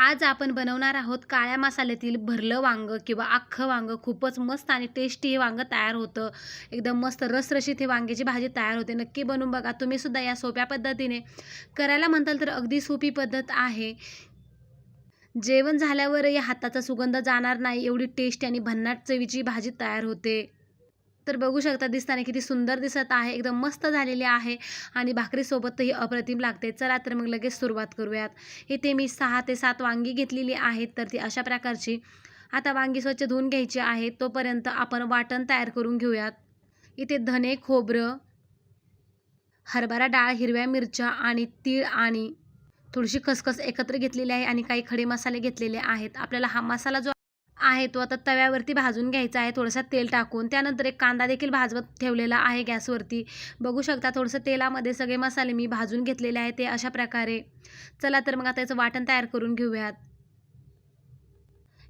आज आपण बनवणार आहोत काळ्या मसाल्यातील भरलं वांगं किंवा अख्खं वांगं. खूपच मस्त आणि टेस्टी हे वांगं तयार होतं. एकदम मस्त रसरशीत हे वांग्याची भाजी तयार होते. नक्की बनवून बघा. तुम्हीसुद्धा या सोप्या पद्धतीने. करायला म्हणताल तर अगदी सोपी पद्धत आहे. जेवण झाल्यावरही हाताचा सुगंध जाणार नाही. एवढी टेस्टी आणि भन्नाट चवीची भाजी तयार होते. तर बघू शकता दिसताना किती सुंदर दिसत आहे एकदम मस्त झालेली आहे आणि भाकरीसोबतही अप्रतिम लागते. चला तर मग लगेच सुरुवात करूयात. इथे मी सहा ते सात वांगी घेतलेली आहेत तर ती अशा प्रकारची. आता वांगी स्वच्छ धुवून घ्यायची आहे तोपर्यंत आपण वाटण तयार करून घेऊयात. इथे धने खोबरं हरभरा डाळ हिरव्या मिरच्या आणि तीळ आणि थोडीशी खसखस एकत्र घेतलेली आहे आणि काही खडे मसाले घेतलेले आहेत. आपल्याला हा मसाला जो आहे तो आता तव्यावरती भाजून घ्यायचा आहे थोडंसं तेल टाकून. त्यानंतर एक कांदा देखील भाजवत ठेवलेला आहे गॅसवरती. बघू शकता थोडंसं तेलामध्ये सगळे मसाले मी भाजून घेतलेले आहे ते अशा प्रकारे. चला तर मग आता याचं वाटण तयार करून घेऊयात.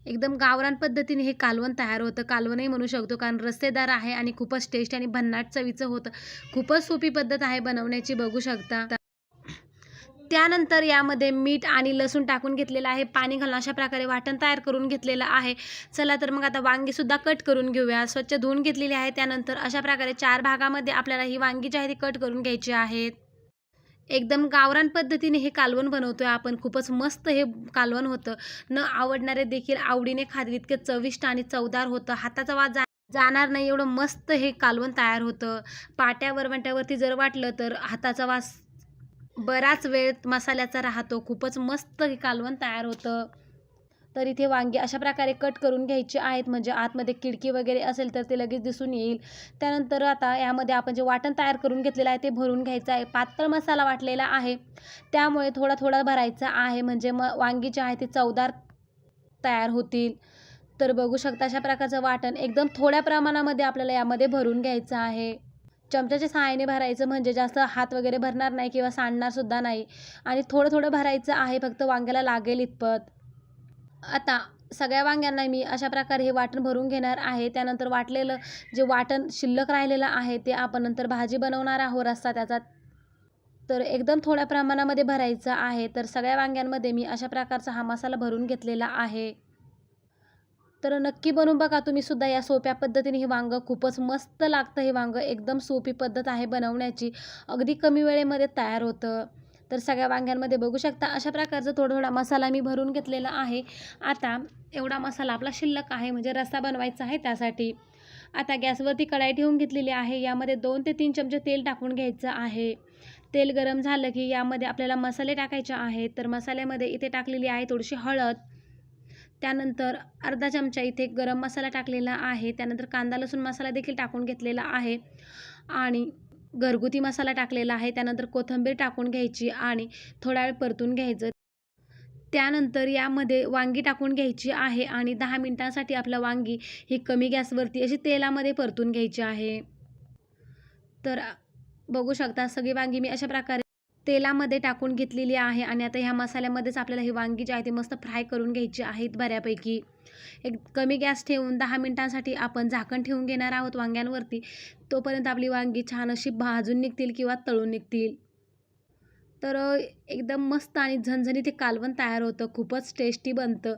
एकदम गावरान पद्धतीने हे कालवण तयार होतं. कालवणही म्हणू शकतो कारण रस्तेदार आहे आणि खूपच टेस्ट आणि भन्नाट चवीचं होतं. खूपच सोपी पद्धत आहे बनवण्याची बघू शकता. त्यानंतर यामध्ये मीठ आणि लसूण टाकून घेतलेलं आहे. पाणी घालून अशा प्रकारे वाटण तयार करून घेतलेलं आहे. चला तर मग आता वांगीसुद्धा कट करून घेऊया. स्वच्छ धुवून घेतलेली आहे. त्यानंतर अशा प्रकारे चार भागामध्ये आपल्याला ही वांगी जी आहे ती कट करून घ्यायची आहेत एकदम गावरान पद्धतीने हे कालवण बनवतो आहे आपण. खूपच मस्त हे कालवण होतं. न आवडणारे देखील आवडीने खातील इतकं चविष्ट आणि चवदार होतं. हाताचा वास जाणार नाही. एवढं मस्त हे कालवण तयार होतं. पाट्या वरवंट्यावरती जर वाटलं तर हाताचा वास बराच वेळ मसाल्याचा राहतो. खूपच मस्त कालवण तयार होतं. तर इथे वांगी अशा प्रकारे कट करून घ्यायची आहेत. म्हणजे आतमध्ये खिडकी वगैरे असेल तर ते लगेच दिसून येईल. त्यानंतर आता यामध्ये आपण जे वाटण तयार करून घेतलेलं आहे ते भरून घ्यायचं आहे. पातळ मसाला वाटलेला आहे. त्यामुळे थोडा थोडा भरायचा आहे. म्हणजे मग वांगी जे आहे ते चवदार तयार होतील. तर बघू शकता अशा प्रकारचं वाटण एकदम थोड्या प्रमाणामध्ये आपल्याला यामध्ये भरून घ्यायचं आहे. चमच्याच्या सहाय्याने भरायचं म्हणजे जास्त हात वगैरे भरणार नाही किंवा सांडणारसुद्धा नाही. आणि थोडं थोडं भरायचं आहे फक्त वांग्याला लागेल इतपत. आता सगळ्या वांग्यांना मी अशा प्रकारे हे वाटण भरून घेणार आहे. त्यानंतर वाटलेलं जे वाटण शिल्लक राहिलेलं आहे ते आपण नंतर भाजी बनवणार आहोत रस्ता त्याचा. तर एकदम थोड्या प्रमाणामध्ये भरायचं आहे. तर सगळ्या वांग्यांमध्ये मी अशा प्रकारचा हा मसाला भरून घेतलेला आहे. तर नक्की बनवून बघा तुम्ही सुद्धा या सोप्या पद्धतीने हे वांगं. खूपच मस्त लागतं हे वांगं. एकदम सोपी पद्धत आहे बनवण्याची. अगदी कमी वेळेमध्ये तयार होतं. तर सगळ्या वांग्यांमध्ये बघू शकता. अशा प्रकारचा थोडा थोडा मसाला मी भरून घेतलेला आहे. आता एवढा मसाला आपला शिल्लक आहे म्हणजे रस्सा बनवायचा आहे त्यासाठी. आता गॅसवरती कढाई ठेवून घेतलेली आहे. यामध्ये दोन ते तीन चमचे तेल टाकून घ्यायचं आहे. तेल गरम झालं की यामध्ये आपल्याला मसाले टाकायचे आहेत. तर मसाल्यामध्ये इथे टाकलेली आहे थोडीशी हळद. त्यानंतर अर्धा चमचा इथे गरम मसाला टाकलेला आहे. त्यानंतर कांदा लसूण मसाला देखील टाकून घेतलेला आहे. आणि घरगुती मसाला टाकलेला आहे. त्यानंतर कोथिंबीर टाकून घ्यायची आणि थोडा वेळ परतून घ्यायचं. त्यानंतर यामध्ये वांगी टाकून घ्यायची आहे आणि दहा मिनटांसाठी आपलं वांगी ही कमी गॅसवरती अशी तेलामध्ये परतून घ्यायची आहे. तर बघू शकता सगळी वांगी मी अशा प्रकारे तेलामध्ये टाकून घेतलेली आहे आणि आता ह्या मसाल्यामध्येच आपल्याला ही वांगी जी आहे ती मस्त फ्राय करून घ्यायची आहेत बऱ्यापैकी. एक कमी गॅस ठेवून दहा मिनटांसाठी आपण झाकण ठेवून घेणार आहोत वांग्यांवरती. तोपर्यंत आपली वांगी छान अशी भाजून निघतील किंवा तळून निघतील. तर एकदम मस्त आणि झणझणीत हे कालवण तयार होतं. खूपच टेस्टी बनतं.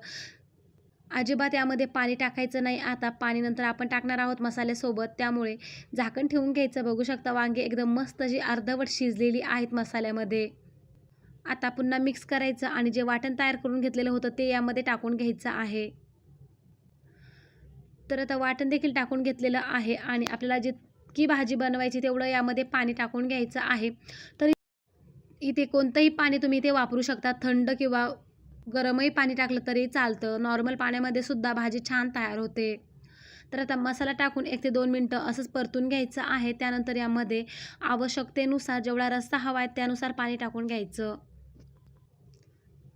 अजिबात यामध्ये पाणी टाकायचं नाही. आता पाणी नंतर आपण टाकणार आहोत मसाल्यासोबत. त्यामुळे झाकण ठेवून घ्यायचं. बघू शकता वांगे एकदम मस्त अशी अर्धवट शिजलेली आहेत मसाल्यामध्ये. आता पुन्हा मिक्स करायचं आणि जे वाटण तयार करून घेतलेलं होतं ते यामध्ये टाकून घ्यायचं आहे. तर आता वाटण देखील टाकून घेतलेलं आहे आणि आपल्याला जितकी भाजी बनवायची तेवढं यामध्ये पाणी टाकून घ्यायचं आहे. तर इथे कोणतंही पाणी तुम्ही इथे वापरू शकता. थंड किंवा गरमही पाणी टाकलं तरी चालतं. नॉर्मल पाण्यामध्ये सुद्धा भाजी छान तयार होते. तर आता मसाला टाकून एक ते दोन मिनटं असंच परतून घ्यायचं आहे. त्यानंतर यामध्ये आवश्यकतेनुसार जेवढा रस्सा हवा आहे त्यानुसार पाणी टाकून घ्यायचं.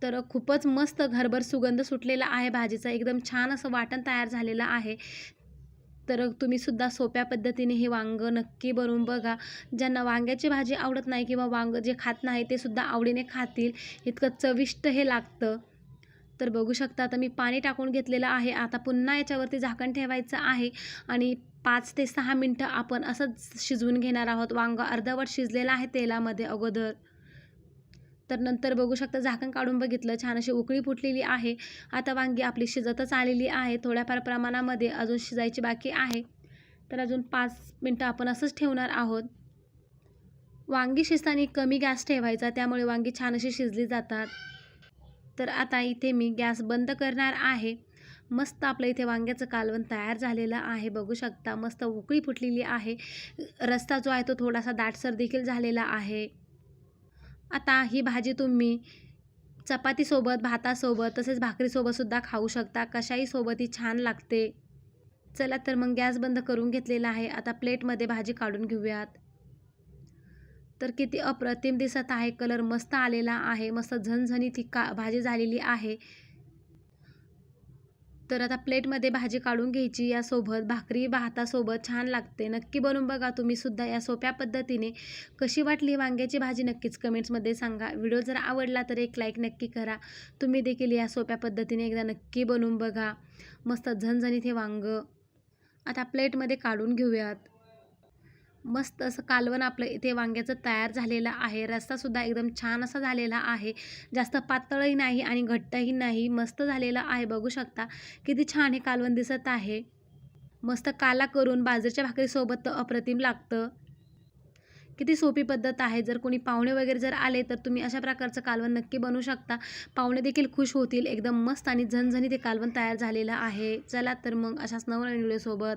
तर खूपच मस्त घरभर सुगंध सुटलेला आहे. भाजीचा एकदम छान असं वाटण तयार झालेलं आहे. तर तुम्हीसुद्धा सोप्या पद्धतीने हे वांगं नक्की बनवून बघा. ज्यांना वांग्याची भाजी आवडत नाही किंवा वांगं जे खात नाही ते सुद्धा आवडीने खातील. इतकं चविष्ट हे लागतं. तर बघू शकता आता मी पाणी टाकून घेतलेलं आहे. आता पुन्हा याच्यावरती झाकण ठेवायचं आहे. आणि पाच ते सहा मिनटं आपण असंच शिजवून घेणार आहोत. वांगं अर्धवट शिजलेलं आहे तेलामध्ये अगोदर. तर नंतर बघू शकता झाकण काढून बघितलं छान अशी उकळी फुटलेली आहे. आता वांगी आपली शिजतच आलेली आहे. थोड्याफार प्रमाणामध्ये अजून शिजायची बाकी आहे. तर अजून पाच मिनटं आपण असंच ठेवणार आहोत. वांगी शिजताना कमी गॅस ठेवायचा त्यामुळे वांगी छान अशी शिजली जातात. तर आता इथे मी गॅस बंद करणार आहे. मस्त आपलं इथे वांग्याचं कालवण तयार झालेलं आहे. बघू शकता मस्त उकळी फुटलेली आहे. रस्ता जो आहे तो थोडासा दाटसर देखील झालेला आहे. आता ही भाजी तुम्ही चपातीसोबत भातासोबत तसेच भाकरीसोबतसुद्धा खाऊ शकता. कशाही सोबत ही छान लागते. चला तर मग गॅस बंद करून घेतलेला आहे. आता प्लेटमध्ये भाजी काढून घेऊयात. तर किती अप्रतिम दिसत आहे. कलर मस्त आलेला आहे. मस्त झणझणीत ही का भाजी झालेली आहे. तर आता प्लेटमध्ये भाजी काढून घ्यायची यासोबत भाकरी भातासोबत छान लागते. नक्की बनवून बघा तुम्ही सुद्धा या सोप्या पद्धतीने. कशी वाटली वांग्याची भाजी नक्कीच कमेंट्समध्ये सांगा. व्हिडिओ जर आवडला तर एक लाईक नक्की करा. तुम्ही देखील या सोप्या पद्धतीने एकदा नक्की बनवून बघा. मस्त झणझणीत हे वांगं. आता प्लेटमध्ये काढून घेऊयात. मस्त असं कालवण आपलं इथे वांग्याचं तयार झालेलं आहे. रस्सासुद्धा एकदम छान असा झालेला आहे. जास्त पातळही नाही आणि घट्टही नाही. मस्त झालेलं आहे. बघू शकता किती छान हे कालवण दिसत आहे. मस्त काला करून बाजरीच्या भाकरीसोबत तर अप्रतिम लागतं. किती सोपी पद्धत आहे. जर कोणी पाहुणे वगैरे जर आले तर तुम्ही अशा प्रकारचं कालवण नक्की बनवू शकता. पाहुणे देखील खुश होतील. एकदम मस्त आणि झणझणीत ते कालवण तयार झालेलं आहे. चला तर मग अशाच नवनवीन व्हिडिओसोबत.